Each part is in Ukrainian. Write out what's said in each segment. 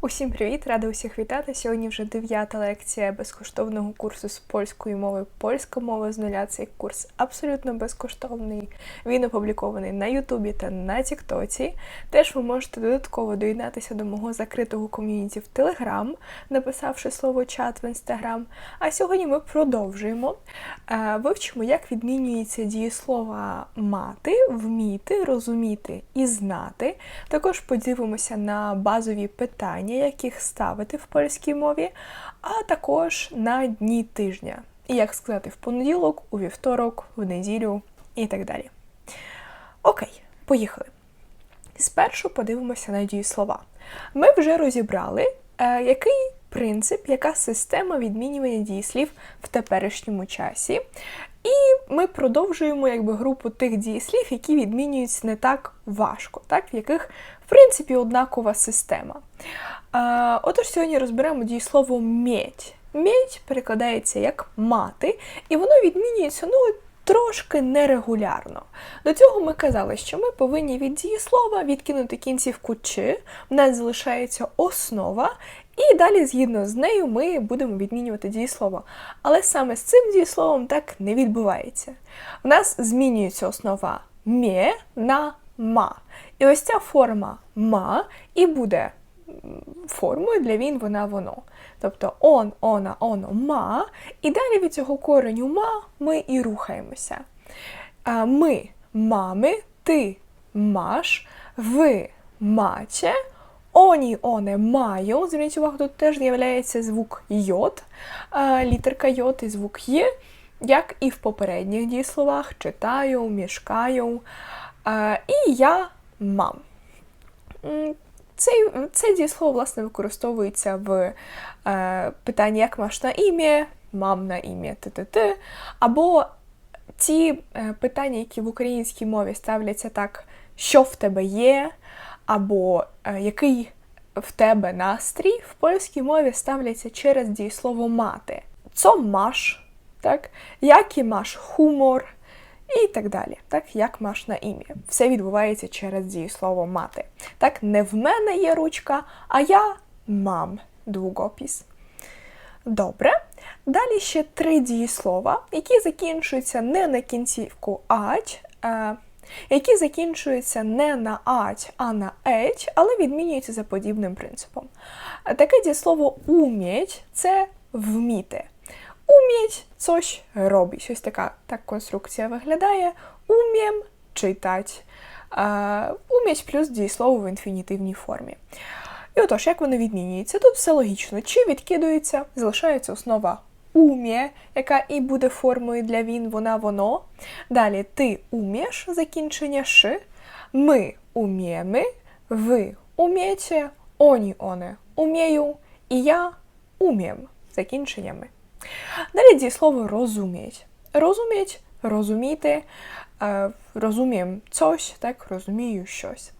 Усім привіт! Рада усіх вітати. Сьогодні вже дев'ята лекція безкоштовного курсу з польської мови. Польська мова з нуля. Цей курс абсолютно безкоштовний. Він опублікований на Ютубі та на Тіктоці. Теж ви можете додатково доєднатися до мого закритого ком'юніті в Телеграм, написавши слово чат в інстаграм. А сьогодні ми продовжуємо. Е, Вивчимо, як відмінюється дієслова мати, вміти, розуміти і знати. Також подивимося на базові питання, яких ставити в польській мові, а також на дні тижня. І як сказати в понеділок, у вівторок, в неділю і так далі. Окей, поїхали. Спершу подивимося на дієслова. Ми вже розібрали, е, який принцип, яка система відмінювання дієслів в теперішньому часі. І ми продовжуємо якби, групу тих дієслів, які відмінюються не так важко, так? в яких, в принципі, однакова система. Е, отож, сьогодні розберемо дієслово «медь». «Медь» перекладається як мати, і воно відмінюється ну, трошки нерегулярно. До цього ми казали, що ми повинні від дієслова відкинути кінцівку «чи», в нас залишається основа, і далі, згідно з нею, ми будемо відмінювати дієслово. Але саме з цим дієсловом так не відбувається. У нас змінюється основа «мє» на ма. І ось ця форма ма і буде формою для він, вона, воно. Тобто он, она, оно, ма. І далі від цього кореню ма ми і рухаємося. Ми мами, ти маш, ви маче, оні, оне маю. Зверніть увагу, тут теж з'являється звук йод, літерка йод і звук є, як і в попередніх дієсловах читаю, мішкаю. І я мам. Цей, Це дієслово, власне, використовується в е, питанні як маш на ім'я, мам на ім'я, т-т-т, або ті е, питання, які в українській мові ставляться так, що в тебе є, або е, який в тебе настрій, в польській мові ставляться через дієслово мати. Co маш, так? Який маш хумор, і так далі, так як маш на ім'я. Все відбувається через дієслово мати. Так, не в мене є ручка, а я мам двугопіс. Добре. Далі ще три дієслова, які закінчуються не на кінцівку ать, а, які закінчуються не на ать, а на еч, але відмінюються за подібним принципом. Таке дієслово уміть це вміти. Уміть coś robić. Ось така так конструкція виглядає. Умім читати. Уміть плюс дієслово в інфінітивній формі. І отож, як воно відмінюється? Тут все логічно. Чи відкидується, залишається основа умє, яка і буде формою для він, вона, воно. Далі ти умієш закінчення ш, ми уміємо, ви умієте, оні оне умію, і я умім закінченнями. Далі дієслово розуміть. Розуміть, розуміти, е, розуміємо coś, так, розумію щось.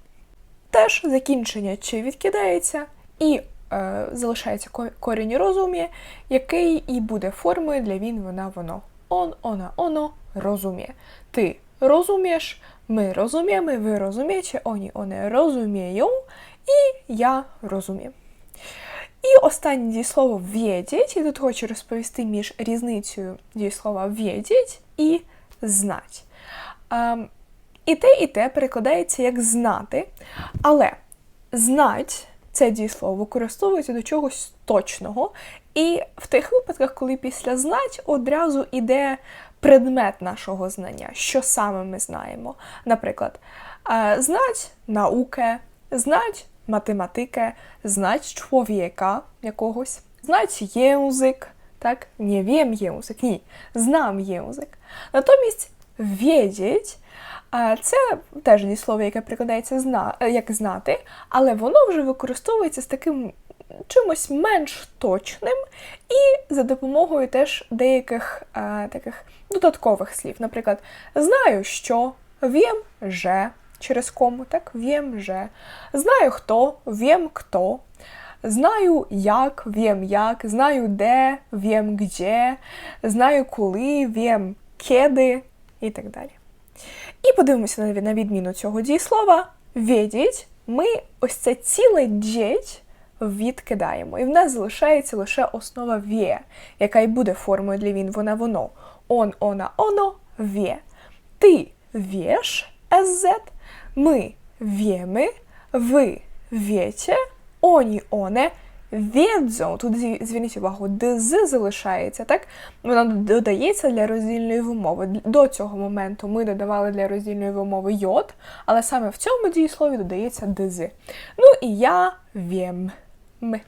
Теж закінчення чи відкидається і е, залишається корінь розуміє, який і буде формою для він, вона, воно. Он, она, оно розуміє. Ти розумієш, ми розуміємо, ви розумієте, оні, вони розуміють, і я розумію. І останнє дієслово «вєдіть», і тут хочу розповісти між різницею дієслова «вєдіть» і знать. Ем, і те, і те перекладається як знати, але знать це дієслово використовується до чогось точного. І в тих випадках, коли після знать одразу йде предмет нашого знання, що саме ми знаємо. Наприклад, е, знать науки, знать математики, знать чоловіка якогось, знать ємузик, так, не вім ємузик, ні, знам ємузик. Натомість «wiedzieć» це теж дієслово, яке прикладається зна, як знати, але воно вже використовується з таким чимось менш точним і за допомогою теж деяких а, таких додаткових слів. Наприклад, знаю, що, вім же через кому, так, wiem, że. Знаю хто, wiem kto. Знаю як, wiem як, знаю де, wiem gdzie, знаю коли, wiem kiedy і так далі. І подивимося на відміну цього дієслова. Відіть, ми ось це ціле діть відкидаємо. І в нас залишається лише основа вє, яка й буде формою для він, вона воно. Он, она, оно, вє. Ти вєш, СЗ, ми вєми, ви вєте, оні, оне, Wiedzą, тут зверніть увагу, дз залишається, так? Вона додається для роздільної вимови. До цього моменту ми додавали для роздільної вимови йод, але саме в цьому дієслові додається дз. Ну і я вєм. Ми.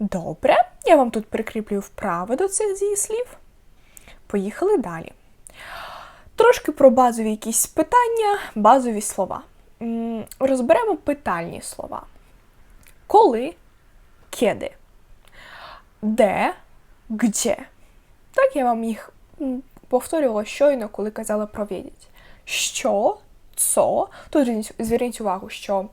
Добре, я вам тут прикріплю вправи до цих дієслів. Поїхали далі. Трошки про базові якісь питання, базові слова. Розберемо питальні слова. Коли, kiedy. Де, gdzie. Так я вам їх повторювала щойно, коли казала про «wiedzieć». Що, цо. Тут зверніть увагу, що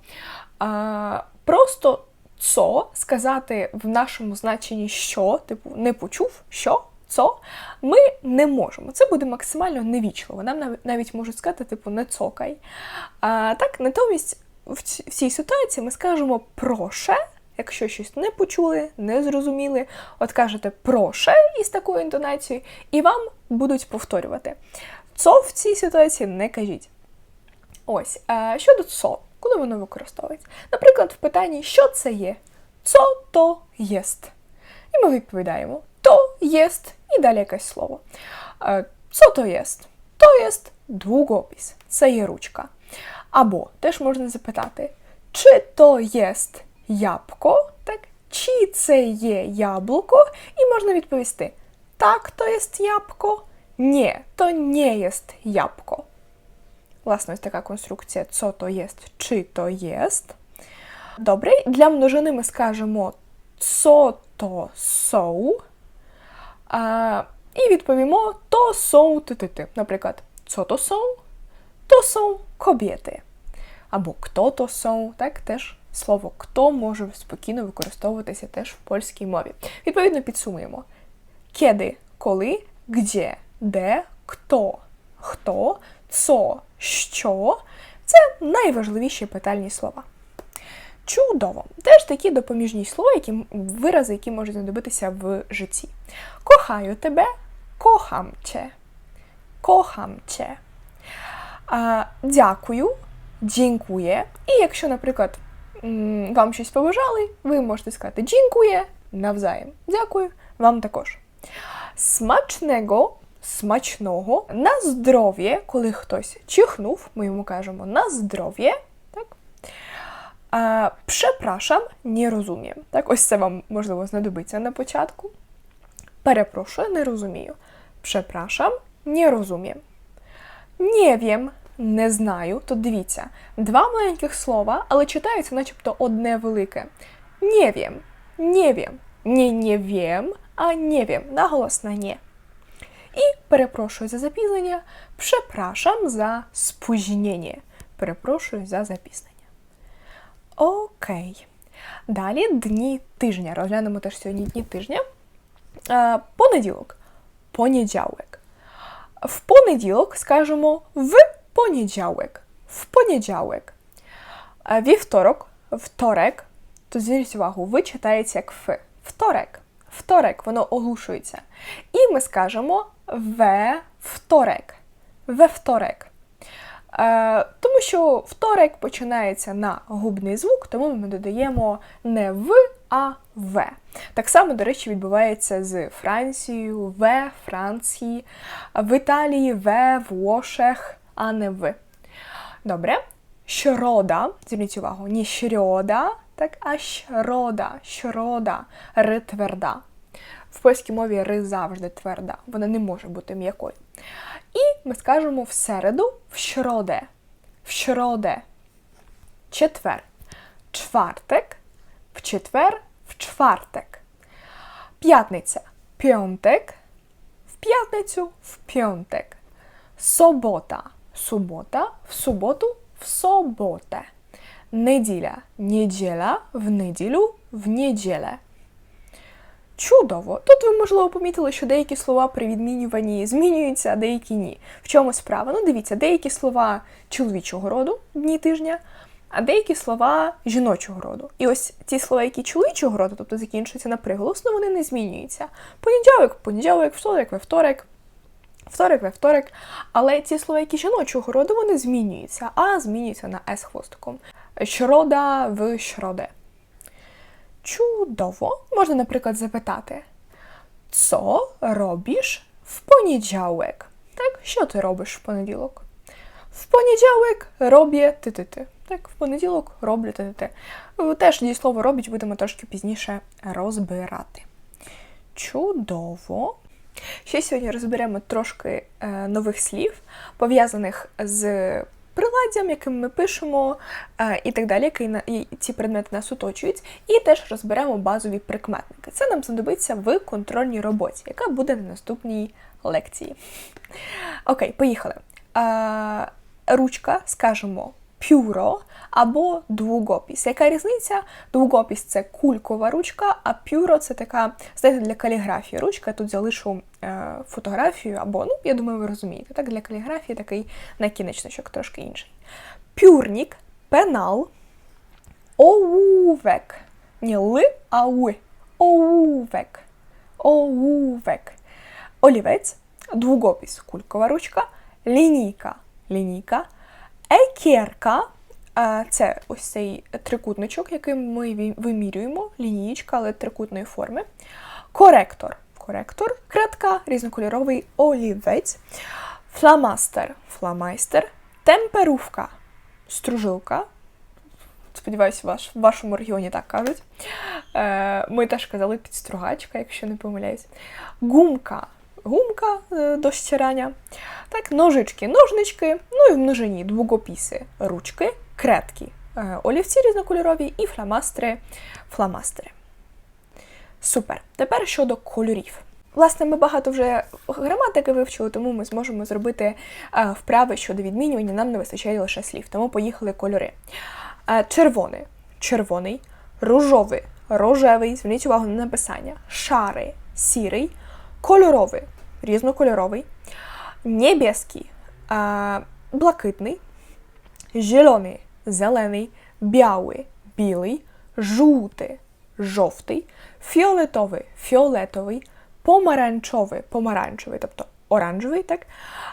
а, просто цо сказати в нашому значенні що, типу, не почув, що, цо, ми не можемо. Це буде максимально невічливо. Нам навіть можуть сказати, типу, не цокай. А, так, натомість в ці- в цій ситуації ми скажемо проше, якщо щось не почули, не зрозуміли. От кажете проше із такою інтонацією, і вам будуть повторювати. Цо в цій ситуації не кажіть. Ось, щодо цо, коли воно використовується? Наприклад, в питанні що це є? Цо то єст. І ми відповідаємо то єст, і далі якесь слово. Е, Цо то єст? То długopis. Це є ручка. Або теж можна запитати, чи то єст ябко, так? Чи це є яблуко? І можна відповісти: так, то єст ябко, ні, то не єст ябко. Власне, ось така конструкція «co то єст, чи то єст. Добре, для множини ми скажемо «co то соу. А, і відповімо то соу ти-ти-ти. Наприклад, «co to są? To są kobiety. Або «kto to są, так, теж слово «kto» може спокійно використовуватися теж в польській мові. Відповідно, підсумуємо. Kiedy, коли, gdzie, де, хто, хто, co, що. Це найважливіші питальні слова. Чудово! Теж такі допоміжні слова, які, вирази, які можуть знадобитися в житті. Кохаю тебе, кохам cię. Кохам cię. А, дякую, дякує. І якщо, наприклад, вам щось побажали, ви можете сказати дякує навзаєм. Дякую, вам також. Смачного, смачного, на здоров'я, коли хтось чихнув, ми йому кажемо на здоров'я. А, Прzepraszam, не розумію. Так, ось це вам можливо знадобиться на початку. Перепрошую, не розумію. Przepraszam, не розумію. Не wiem, не знаю. Тут дивіться, два маленьких слова, але читається начебто одне велике. Не wiem, не wiem. Не не wiem, а не wiem. Наголос на не. І перепрошую за запізнення. Przepraszam за спóźnienie. Перепрошую за запізнення. Окей. Далі дні тижня. Розглянемо теж сьогодні дні тижня. Е, Понеділок. Понеділок. В понеділок скажемо в понеділок. В понеділок. Е, Вівторок, вторек. То зверніть увагу, ви читається як ф. Вторек. Вторек, воно оглушується. І ми скажемо ве вторек. Ве вторек. Е, тому що вторек починається на губний звук, тому ми додаємо не в, а в. Так само, до речі, відбувається з Францією, в Франції, в Італії, в Вошех, а не в. Добре. Щорода, зверніть увагу, не щорода, так, а щорода, щорода, ри тверда. В польській мові ри завжди тверда, вона не може бути м'якою. І ми скажемо в середу в środę. В środę. Четвер. Czwartek. В четвер. В czwartek. П'ятниця. Piątek. В п'ятницю. В piątek. Собота. Субота. В суботу. В sobotę. Неділя. Неділя. В неділю. В неділе. Чудово! Тут ви, можливо, помітили, що деякі слова при відмінюванні змінюються, а деякі ні. В чому справа? Ну, дивіться, деякі слова чоловічого роду дні тижня, а деякі слова жіночого роду. І ось ті слова, які чоловічого роду, тобто закінчуються на приголосно, вони не змінюються. Понеділок, понеділок, вторик, вівторик, вторик, вівторик. Але ті слова, які жіночого роду, вони змінюються, а змінюються на С хвостиком. Środa в środę. Чудово. Можна, наприклад, запитати, co robisz в poniedziałek? Так, що ти робиш в понеділок? В понеділок роблю ти-ти-ти. Так, в понеділок роблю ти-ти-ти. Теж дієслово робить будемо трошки пізніше розбирати. Чудово. Ще сьогодні розберемо трошки е, нових слів, пов'язаних з приладдям, яким ми пишемо, е, і так далі, які ці предмети нас оточують, і теж розберемо базові прикметники. Це нам знадобиться в контрольній роботі, яка буде на наступній лекції. Окей, поїхали. Е, ручка, скажемо, пюро або двугопіс. Яка різниця? Двугопіс це кулькова ручка, а пюро це така, знаєте, для каліграфії ручка. Я тут залишу е, фотографію, або, ну, я думаю, ви розумієте, так, для каліграфії такий накінечничок трошки інший. Пюрнік, пенал, оувек. Не ли, а уи. Оувек. Оувек. Олівець, двугопіс, кулькова ручка, лінійка, лінійка, екерка. Це ось цей трикутничок, яким ми вимірюємо, лінієчка, але трикутної форми. Коректор. Коректор, кратка, різнокольоровий олівець, фламастер, фламайстер, темперувка, стружилка. Сподіваюся, ваш, в вашому регіоні так кажуть. Е, Ми теж казали підстругачка, якщо не помиляюсь. Гумка, гумка е, до стирання. Так, ножички, ножнички, ну і в множині двугопіси, ручки, кретки, е, олівці різнокольорові і фламастери, фламастери. Супер. Тепер щодо кольорів. Власне, ми багато вже граматики вивчили, тому ми зможемо зробити е, вправи щодо відмінювання, нам не вистачає лише слів. Тому поїхали кольори. Червоний, червоний, рожовий, рожевий, зверніть увагу на написання, шарий, сірий, кольоровий, різнокольоровий, небеський, блакитний, зелений, зелений, білий, білий, жовтий, жовтий, фіолетовий, фіолетовий, помаранчовий, помаранчевий, тобто оранжевий, так,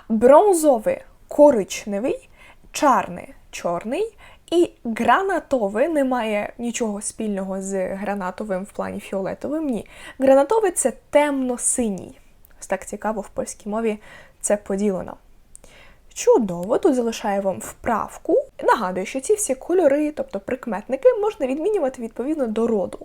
бронзовий, коричневий, чорний, чорний. І гранатовий не має нічого спільного з гранатовим в плані фіолетовим. Ні. Гранатовий це темно-синій. Ось так цікаво в польській мові це поділено. Чудово, тут залишаю вам вправку. Нагадую, що ці всі кольори, тобто прикметники, можна відмінювати відповідно до роду.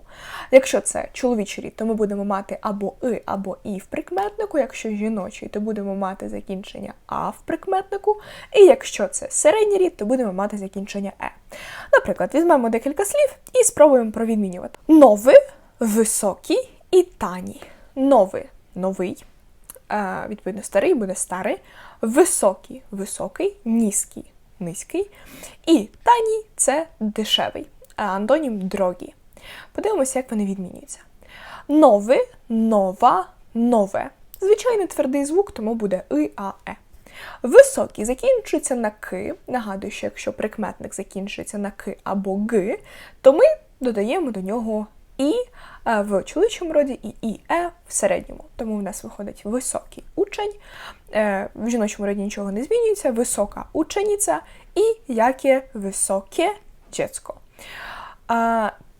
Якщо це чоловічий рід, то ми будемо мати або и, або і в прикметнику. Якщо жіночий, то будемо мати закінчення а в прикметнику. І якщо це середній рід, то будемо мати закінчення е. Наприклад, візьмемо декілька слів і спробуємо провідмінювати. Новий, високий і тані. Новий новий. Відповідно, старий буде старий високий високий, низький низький. І таній це дешевий, антонім дрогі. Подивимося, як вони відмінюються. Новий, нова, нове. Звичайний твердий звук, тому буде и, а, е. Високий закінчується на ки. Нагадую, що якщо прикметник закінчується на ки або г, то ми додаємо до нього і е, в чоловічому роді і і е в середньому. Тому в нас виходить високий учень, е, в жіночому роді нічого не змінюється, висока учениця і яке високе дєцько.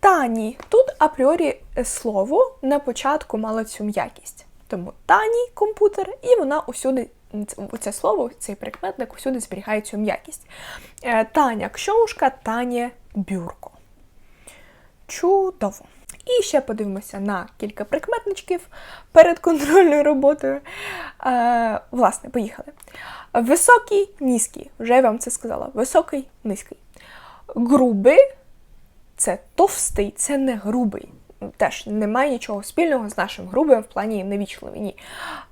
Тані тут апріорі слово на початку мало цю м'якість. Тому тані комп'ютер, і вона усюди, це слово, цей прикметник усюди зберігає цю м'якість. Е, Таня кшовушка, Таня бюрко. Чудово! І ще подивимося на кілька прикметничків перед контрольною роботою. Е, Власне, поїхали. Високий, низький. Вже я вам це сказала. Високий, низький. Грубий це товстий, це не грубий. Теж немає нічого спільного з нашим грубим в плані невічливий. Ні.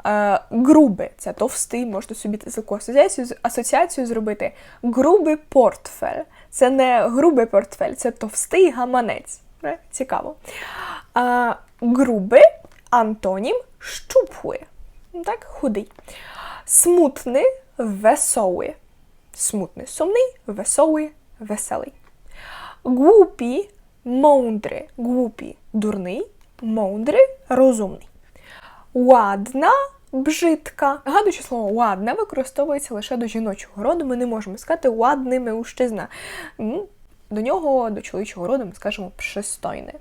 Е, грубий це товстий, можете собі таку асоціацію асоціацію зробити. Грубий портфель. Це не грубий портфель, це товстий гаманець. Цікаво. А, Грубий антонім щупли. Так, худий. Смутний, веселий. Смутний, сумний, веселий, веселий. Głupi, mądry, głupi, дурний, mądry, розумний. Ładna, бжитка. Нагадую, слово ładna використовується лише до жіночого роду. Ми не можемо сказати ładny мужчина. До нього, до чоловічого роду, ми скажемо пристойне.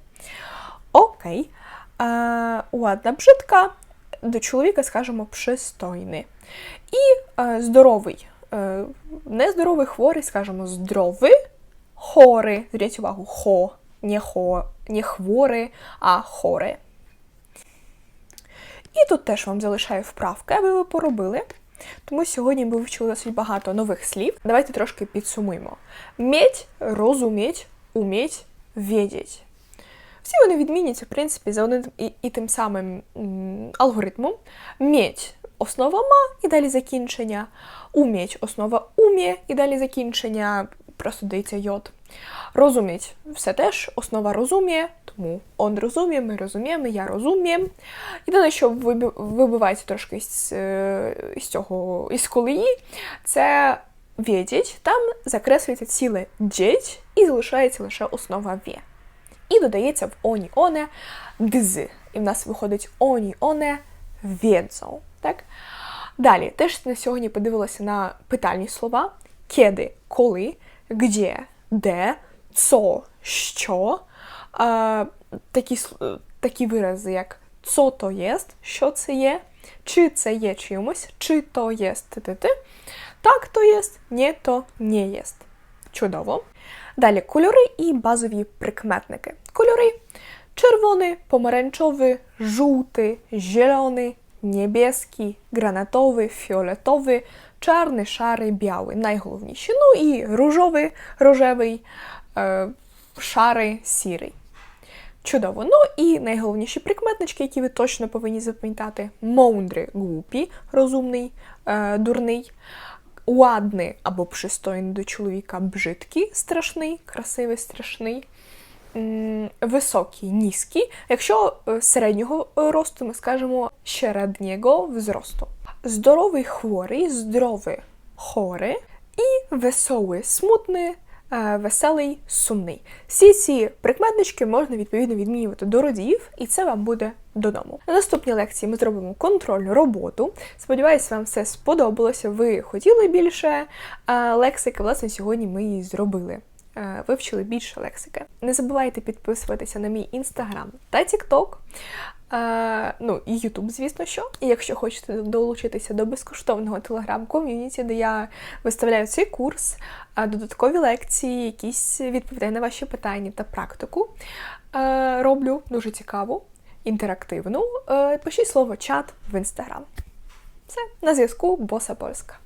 Окей. Е, ładna, бжитка. До чоловіка скажемо пристойний. І е, здоровий. Е, нездоровий хворий, скажемо здоровий, хори. Зверніть увагу, хо, не хо, не хворий, а хоре. І тут теж вам залишаю вправки, аби ви поробили. Тому сьогодні ми вивчили досить багато нових слів. Давайте трошки підсумуємо. Мєть, розуміть, уміть, відіть. Всі вони відміняться, в принципі, за одним і, і тим самим алгоритмом. Мєть основа ма і далі закінчення. Уміть основа умє і далі закінчення. Просто дається йод. Розуміть все теж основа розуміє, тому он розуміє, ми розуміємо, я розумію. Єдине, що вибивається трошки з, е, з цього із колії, це відіть. Там закреслюється ціле діть і залишається лише основа вє. І додається в оні оне дз. І в нас виходить оні оне wiedzą. Так? Далі, теж на сьогодні подивилася на питальні слова: кеди, коли, где, де, цо, що. А, такі, такі вирази, як цо то єст, що це є, чи це є чимось, чи то єст ти-ти-ти, так то єст, ні то не єст. Чудово. Далі кольори і базові прикметники. Кольори червоний, помаранчевий, жовтий, зелений, niebieski, granatowy, fioletowy, czarny, szary, biały. Najgłówniejszy. No i różowy, różowy, е, шарий, сірий. Чудово. Ну і найголовніші прикметнички, які ви точно повинні запам'ятати: мудрий, глупий, розумний, е, дурний, ładny або пристойний до чоловіка, бжидкий, страшний, красивий, страшний. Високий, низький. Якщо е, середнього е, росту, ми скажемо середнього взросту. Здоровий хворий, здоровий хворий і веселий, смутний, веселий, сумний. Всі ці прикметнички можна відповідно відмінювати до родів, і це вам буде додому. На наступній лекції ми зробимо контрольну роботу. Сподіваюсь, вам все сподобалося. Ви хотіли більше е, лексики. Власне, сьогодні ми її зробили. Е, Вивчили більше лексики. Не забувайте підписуватися на мій інстаграм та тікток. Е, ну і Ютуб, звісно, що. І якщо хочете долучитися до безкоштовного телеграм-ком'юніті, де я виставляю цей курс, додаткові лекції, якісь відповідаю на ваші питання та практику. Е, роблю дуже цікаву, інтерактивну. Е, пишіть слово чат в інстаграм. Все, на зв'язку, боса польська.